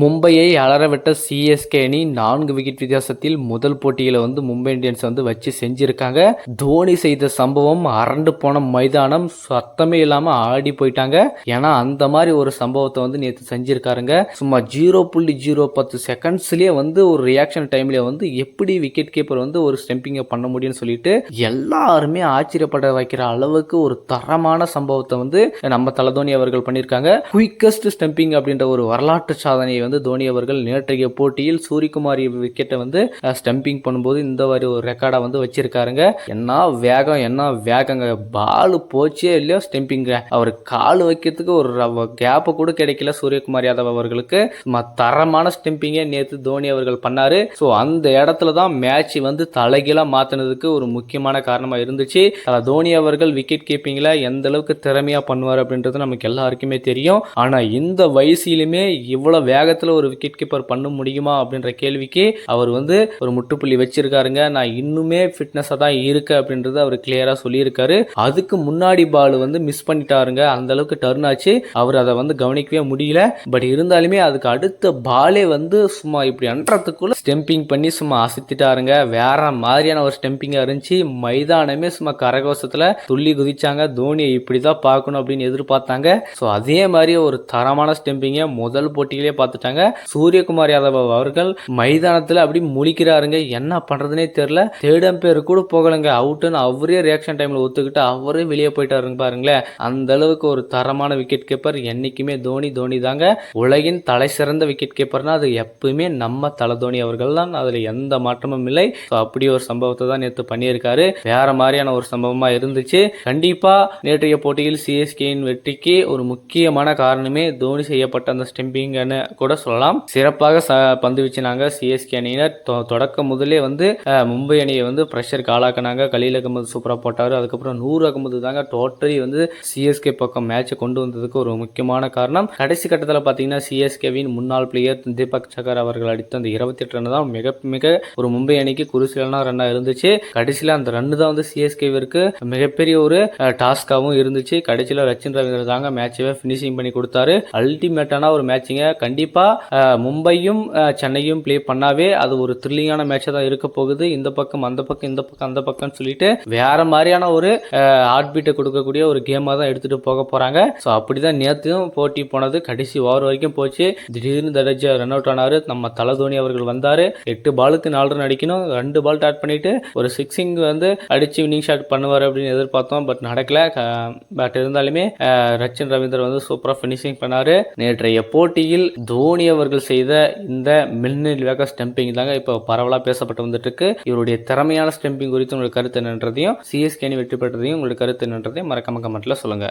மும்பையை அலறவிட்ட சிஎஸ்கே அணி நான்கு விக்கெட் வித்தியாசத்தில் முதல் போட்டியில் வந்து மும்பை இந்தியன்ஸ் வந்து வச்சு செஞ்சிருக்காங்க. தோனி செய்த சம்பவம் அரண்டு போன மைதானம் சத்தமே இல்லாம ஆடி போயிட்டாங்க. ஏன்னா அந்த மாதிரி ஒரு சம்பவத்தை வந்து நேற்று செஞ்சிருக்காருங்க. சும்மா ஜீரோ புள்ளி ஜீரோ பத்து செகண்ட்ஸ்லயே வந்து ஒரு ரியாக்ஷன் டைம்ல வந்து எப்படி விக்கெட் கீப்பர் வந்து ஒரு ஸ்டெம்பிங்கை பண்ண முடியும்னு சொல்லிட்டு எல்லாருமே ஆச்சரியப்பட வைக்கிற அளவுக்கு ஒரு தரமான சம்பவத்தை வந்து நம்ம தலதோனி அவர்கள் பண்ணியிருக்காங்க குயிக்கஸ்ட் ஸ்டெம்பிங் அப்படின்ற ஒரு வரலாற்று சாதனையை வந்து தோனி அவர்கள் நேற்றைய போட்டியில் சூரியகுமாரி விக்கெட்டை வந்து ஸ்டம்பிங் பண்ணும்போது இந்த மாதிரி ஒரு ரெக்கார்டை வந்து வச்சிருக்காருங்க. என்ன வேகம் என்ன வேகங்க. பால் போச்சே இல்லையோ ஸ்டெம்பிங்க அவர் கால் வைக்கிறதுக்கு ஒரு கேப்பு கூட கிடைக்கல சூரியகுமார் யாதவ் அவர்களுக்கு. தரமான ஸ்டெம்பிங்கை நேற்று தோனி அவர்கள் பண்ணாரு. ஸோ அந்த இடத்துல தான் மேட்ச் வந்து தலைகீழாக மாத்தினதுக்கு ஒரு முக்கியமான காரணமாக இருந்துச்சு. தோனி அவர்கள் விக்கெட் கீப்பிங்கில் எந்த அளவுக்கு திறமையாக பண்ணுவார் அப்படின்றது நமக்கு எல்லாருக்குமே தெரியும். ஆனால் இந்த வயசிலுமே வேக வேகத்தில் ஒரு விக்கெட் கீப்பர் பண்ண முடியுமா அப்படின்ற கேள்விக்கு அவர் வந்து ஒரு முட்டுப்புள்ளி வச்சிருக்காருங்க. நான் இன்னுமே ஃபிட்னஸாக தான் இருக்கேன் அப்படின்றது அவர் கிளியராக சொல்லியிருக்காரு. அதுக்கு முன்னாடி பால் வந்து மிஸ் பண்ணிட்டாருங்க. அந்த அளவுக்கு டர்ன் ஆச்சு. அவர் அதை வந்து கவனிக்கவே முடியல. பட் இருந்தாலுமே அதுக்கு அடுத்த பாலே வந்து சும்மா இப்படி அன்றதுக்குள்ள ஸ்டெம்பிங் பண்ணி சும்மா அசத்திட்டாருங்க. வேற மாதிரியான ஒரு ஸ்டெம்பிங்காக இருந்துச்சு. மைதானமே சும்மா கரகோசத்தில் துள்ளி குதிச்சாங்க. தோனியை இப்படி தான் பார்க்கணும் அப்படின்னு எதிர்பார்த்தாங்க. ஸோ அதே மாதிரி ஒரு தரமான ஸ்டெம்பிங்கை முதல் போட்டியிலே பார்த்துட்டாங்க சூரியகுமார் யாதவ் அவர்கள் மைதானத்தில் அப்படி முழிக்கிறாருங்க. என்ன பண்றதுனே தெரியல. தேர்ட் பேர் கூட போகலைங்க. அவுட்டுன்னு அவரே ரியாக்ஷன் டைம்ல ஒத்துக்கிட்டு அவரே வெளியே போயிட்டாருங்க பாருங்களேன். அந்த அளவுக்கு ஒரு தரமான விக்கெட் கீப்பர் என்னைக்குமே தோனி தோனி தாங்க. உலகின் தலை சிறந்த விக்கெட் கீப்பர்னா அது எப்பவுமே நம்ம தலை தோனி அவர்கள் தான். அதுல எந்த மாற்றமும் இல்லை. ஸோ அப்படி ஒரு சம்பவத்தை தான் நேற்று பண்ணியிருக்காரு. வேற மாதிரியான ஒரு சம்பவமா இருந்துச்சு. கண்டிப்பா நேற்றைய போட்டியில் சிஎஸ்கேயின் வெற்றிக்கு ஒரு முக்கியமான காரணமே தோனி செய்யப்பட்ட அந்த ஸ்டெம்பிங்னு கூட சொல்லலாம். சிறப்பாக ச பந்து வீச்சினாங்க சிஎஸ்கே அணியினர். தொ- தொடக்க முதலே வந்து மும்பை அணியை வந்து ப்ரெஷருக்கு ஆளாக்குனாங்க. கலீல் அகமது சூப்பராக போட்டார். அதுக்கப்புறம் நூறு அகமது தாங்க டோட்டலி வந்து சிஎஸ்கே பக்கம் மேட்சை கொண்டு வந்ததுக்கு ஒரு முக்கியமான காரணம். கடைசி கட்டத்தில் பார்த்தீங்கன்னா சிஎஸ்கேவின் முன்னாள் பிளேயர் தீபக் சகர் அவர்கள் அடித்த அந்த இருபத்தி எட்டு ரன் தான் மிக மிக ஒரு மும்பை அணிக்கு குருசிலான ரன்னாக இருந்துச்சு. கடைசியில் அந்த ரன்னு தான் வந்து சிஎஸ்கேவிற்கு மிகப்பெரிய ஒரு டாஸ்காகவும் இருந்துச்சு. கடைசியில் ரச்சின் ரவீந்திர தாங்க மேட்சவே ஃபினிஷிங் பண்ணி கொடுத்தாரு. அல்டிமேட்டான ஒரு மேட்சிங்க கண்டிப்பாக மும்பையும் சென்னையும் ப்ளே பண்ணாவே அது ஒரு த்ரில்லிங்கான மேட்சாக தான் இருக்க போகுது. இந்த பக்கம் அந்த பக்கம் இந்த பக்கம் அந்த பக்கம்னு சொல்லிட்டு வேற மாதிரியான ஒரு ஹார்ட் பீட்டை கொடுக்கக்கூடிய ஒரு கேமாக தான் எடுத்துட்டு போக போறாங்க. ஸோ அப்படிதான் நேற்றும் போட்டி போனது. கடைசி ஓவர் வரைக்கும் போச்சு. திடீர்னு தடஜா ரன் அவுட் ஆனாரு. நம்ம தலை தோனி அவர்கள் வந்தாரு. எட்டு பாலுக்கு நாலு ரன் அடிக்கணும். ரெண்டு பால் டாட் பண்ணிட்டு ஒரு சிக்ஸிங் வந்து அடிச்சு வின்னிங் ஷாட் பண்ணுவார் அப்படின்னு எதிர்பார்த்தோம். பட் நடக்கல. பட் இருந்தாலுமே ரச்சன் ரச்சின் ரவீந்தர் வந்து சூப்பராக ஃபினிஷிங் பண்ணாரு. நேற்றைய போட்டியில் தோனி அவர்கள் செய்த இந்த மில்லியன் வேக ஸ்டெம்பிங் தாங்க இப்போ பரவலாக பேசப்பட்டு வந்துட்டு இவருடைய திறமையான ஸ்டெம்பிங் குறித்து உங்களுக்கு கருத்து என்னன்றதையும் சிஎஸ்கே அணி வெற்றி பெற்றதையும் உங்களுக்கு கருத்து என்னன்றதையும் மறக்காம கமெண்ட்ல சொல்லுங்க.